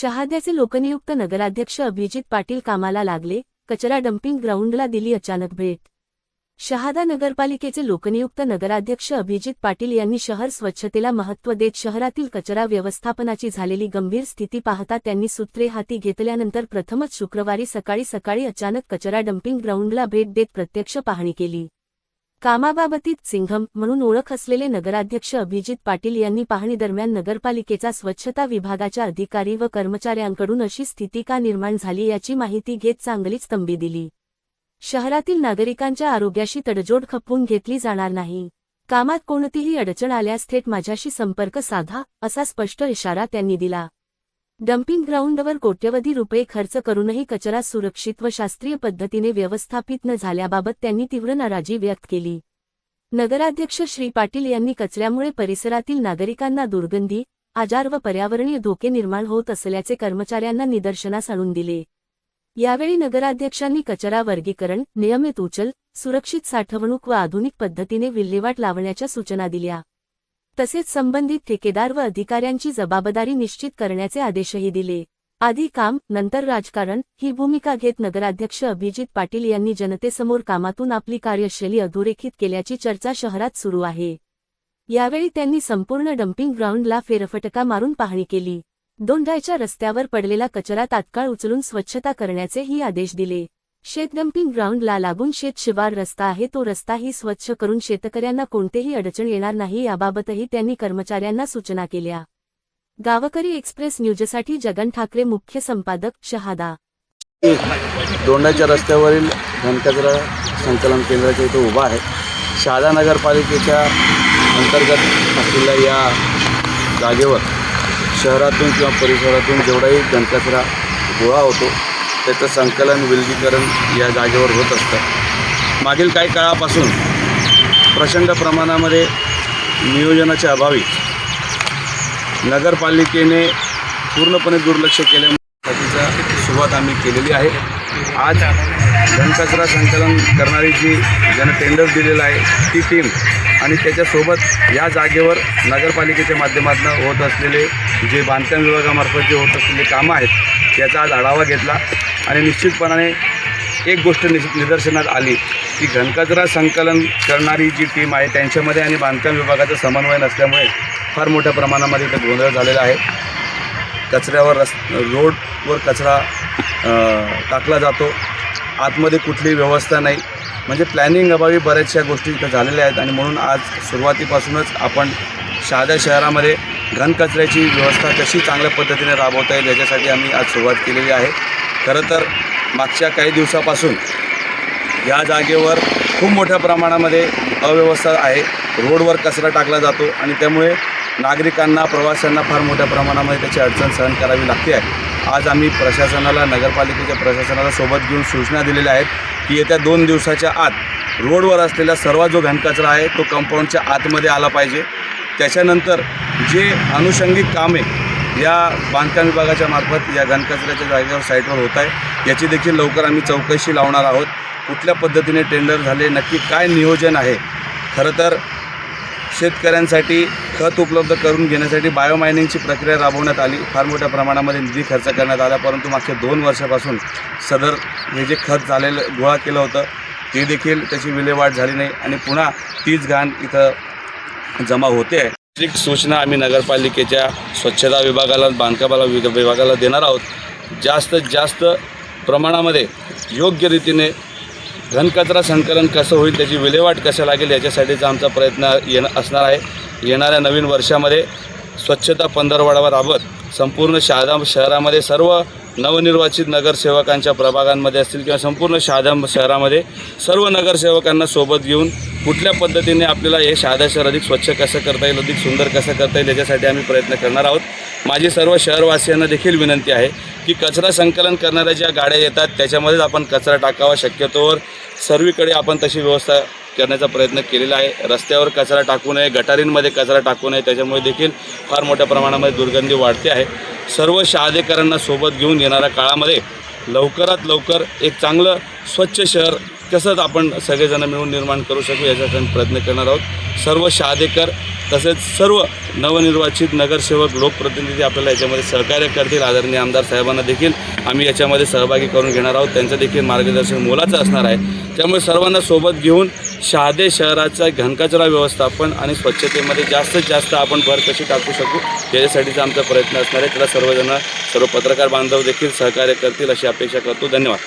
शहाद्याचे लोकनियुक्त नगराध्यक्ष अभिजित पाटील कामाला लागले कचरा डम्पिंग ग्राउंडला दिली अचानक भेट. शहादा नगरपालिकेचे लोकनियुक्त नगराध्यक्ष अभिजित पाटील यांनी शहर स्वच्छतेला महत्त्व देत शहरातील कचरा व्यवस्थापनाची झालेली गंभीर स्थिती पाहता त्यांनी सूत्रे हाती घेतल्यानंतर प्रथमच शुक्रवारी सकाळी सकाळी अचानक कचरा डम्पिंग ग्राउंडला भेट देत प्रत्यक्ष पाहणी केली. कामाबाबतीत सिंघम म्हणून ओळख असलेले नगराध्यक्ष अभिजित पाटील यांनी पाहणी दरम्यान नगरपालिकेचा स्वच्छता विभागाच्या अधिकारी व कर्मचाऱ्यांकडून अशी स्थिती का निर्माण झाली याची माहिती घेत चांगलीच तंबी दिली. शहरातील नागरिकांच्या आरोग्याशी तडजोड खपवून घेतली जाणार नाही. कामात कोणतीही अडचण आल्यास थेट माझ्याशी संपर्क साधा असा स्पष्ट इशारा त्यांनी दिला. डम्पिंग ग्राउंडवर कोट्यवधी रुपये खर्च करूनही कचरा सुरक्षित व शास्त्रीय पद्धतीने व्यवस्थापित न झाल्याबाबत त्यांनी तीव्र नाराजी व्यक्त केली. नगराध्यक्ष श्री पाटील यांनी कचऱ्यामुळे परिसरातील नागरिकांना दुर्गंधी आजार व पर्यावरणीय धोके निर्माण होत असल्याचे कर्मचाऱ्यांना निदर्शनास आणून दिले. यावेळी नगराध्यक्षांनी कचरा वर्गीकरण नियमित उचल सुरक्षित साठवणूक व आधुनिक पद्धतीने विल्हेवाट लावण्याच्या सूचना दिल्या. तसेच संबंधित ठेकेदार व अधिकाऱ्यांची जबाबदारी निश्चित करण्याचे आदेशही दिले. आधी काम नंतर राजकारण ही भूमिका घेत नगराध्यक्ष अभिजित पाटील यांनी जनतेसमोर कामातून आपली कार्यशैली अधोरेखित केल्याची चर्चा शहरात सुरू आहे. यावेळी त्यांनी संपूर्ण डम्पिंग ग्राउंडला फेरफटका मारून पाहणी केली. दोंडायच्या रस्त्यावर पडलेला कचरा तात्काळ उचलून स्वच्छता करण्याचेही आदेश दिले. शेतडम्पिंग ग्राउंडला लागून शेत शिवार रस्ता आहे तो रस्ताही स्वच्छ करून शेतकऱ्यांना कोणतेही अडचण येणार नाही याबाबतही त्यांनी कर्मचाऱ्यांना सूचना केल्या. गावकरी एक्सप्रेस न्यूजसाठी जगन ठाकरे मुख्य संपादक शहादा. दोंडाच्या रस्त्यावरील घनकचरा संकलन केंद्राच्या इथे उभा आहे. शहादा नगरपालिकेच्या अंतर्गत असलेल्या या जागेवर शहरातून किंवा परिसरातून जेवढाही घनकचरा गोळा होतो त्याचं संकलन विलगीकरण या जागेवर होत असतं. मागील काही काळापासून प्रचंड प्रमाणामध्ये नियोजनाच्या अभावी नगरपालिकेने पूर्णपणे दुर्लक्ष केल्यामुळे सुरुवात आम्ही केलेली आहे. आज घनकचरा संकलन करणारी जी ज्यानं टेंडर दिलेलं आहे ती टीम आणि त्याच्यासोबत या जागेवर नगरपालिकेच्या माध्यमातून होत असलेले जे बांधकाम विभागामार्फत जे होत असलेले कामं आहेत याचा आज आढावा घेतला. आणि निश्चितपणाने एक गोष्ट निश निदर्शनात आली की घनकचरा संकलन करणारी जी टीम आहे त्यांच्यामध्ये आणि बांधकाम विभागाचा समन्वय नसल्यामुळे फार मोठ्या प्रमाणामध्ये इथं गोंधळ झालेला आहे. कचऱ्यावर रस् रोडवर कचरा टाकला जातो. आतमध्ये कुठलीही व्यवस्था नाही. म्हणजे प्लॅनिंग अभावी बऱ्याचशा गोष्टी इथं झालेल्या आहेत आणि म्हणून आज सुरुवातीपासूनच आपण शहादा शहरामध्ये घनकचऱ्याची व्यवस्था कशी चांगल्या पद्धतीने राबवता येईल याच्यासाठी आम्ही आज सुरुवात केलेली आहे. खरं तर मागच्या काही दिवसापासून या जागेवर खूप मोठ्या प्रमाणामध्ये अव्यवस्था आहे. रोडवर कचरा टाकला जातो आणि त्यामुळे नागरिकांना प्रवाशांना फार मोठ्या प्रमाणामध्ये त्याची अडचण सहन करावी लागते आहे. आज आम्ही प्रशासनाला नगरपालिकेच्या प्रशासनाला सोबत घेऊन सूचना दिलेल्या आहेत की येत्या दोन दिवसाच्या आत रोडवर असलेला सर्व जो घनकचरा आहे तो कंपाऊंडच्या आतमध्ये आला पाहिजे. त्याच्यानंतर जे अनुषंगिक कामे या बांधकाम विभागाच्या मार्फत या घनकचऱ्याच्या जागेवर साईटवर होत आहे याची देखील लवकर आम्ही चौकशी लावणार आहोत. कुठल्या पद्धतीने टेंडर झाले नक्की काय नियोजन आहे? खरं तर शेतकऱ्यांसाठी खत उपलब्ध करून घेण्यासाठी बायोमायनिंगची प्रक्रिया राबवण्यात आली. फार मोठ्या प्रमाणामध्ये निधी खर्च करण्यात आला परंतु मागच्या दोन वर्षापासून सदर हे जे खत झालेलं गोळा केलं होतं ते देखील त्याची विल्हेवाट झाली नाही आणि पुन्हा तीच घाण इथं जमा होते. आहे स्ट्रिक्ट सूचना आम्ही नगरपालिकेच्या स्वच्छता विभागाला बांधकामाला विभागाला देणार आहोत. जास्तीत जास्त प्रमाणामध्ये योग्य रीतीने घनकचरा संकलन कसं होईल त्याची विल्हेवाट कसं लागेल याच्यासाठीचा आमचा प्रयत्न येणं असणार आहे. येणाऱ्या नवीन वर्षामध्ये स्वच्छता पंधरवाडावर राबत संपूर्ण शहादा शहरामध्ये सर्व नवनिर्वाचित नगरसेवकांच्या प्रभागांमध्ये असतील किंवा संपूर्ण शहादा शहरामध्ये सर्व नगरसेवकांना सोबत घेऊन कुठल्या पद्धतीने आपल्याला हे शहादा शहर अधिक स्वच्छ कसं करता येईल अधिक सुंदर कसं करता येईल याच्यासाठी आम्ही प्रयत्न करणार आहोत. माझी सर्व शहरवासियांना देखील विनंती आहे की कचरा संकलन करणाऱ्या ज्या गाड्या येतात त्याच्यामध्येच आपण कचरा टाकावा. शक्यतोवर सर्वीकडे आपण तशी व्यवस्था करण्याचा प्रयत्न केलेला आहे. रस्त्यावर कचरा टाकू नये गटारींमध्ये कचरा टाकू नये त्याच्यामुळे देखील फार मोठ्या प्रमाणामध्ये दुर्गंधी वाढते आहे. सर्व शहादेकरांना सोबत घेऊन येणाऱ्या काळामध्ये लवकरात लवकर एक चांगलं स्वच्छ शहर कसंच आपण सगळेजण मिळून निर्माण करू शकू याच्यासाठी प्रयत्न करणार आहोत. सर्व शहादेकर तसेच सर्व नवनिर्वाचित नगरसेवक लोकप्रतिनिधी आपल्याला याच्यामध्ये सहकार्य करतील. आदरणीय आमदार साहेबांना देखील आम्ही याच्यामध्ये सहभागी करून घेणार आहोत. त्यांचं देखील मार्गदर्शन मोलाचं असणार आहे. त्यामुळे सर्वांना सोबत घेऊन शहादे शहराचा घनकचरा व्यवस्थापन आणि स्वच्छतेमध्ये जास्तीत जास्त आपण भर कशी टाकू शकू याच्यासाठीचा आमचा प्रयत्न असणार आहे. त्याला सर्वजण सर्व पत्रकार बांधव देखील सहकार्य करतील अशी अपेक्षा करतो. धन्यवाद.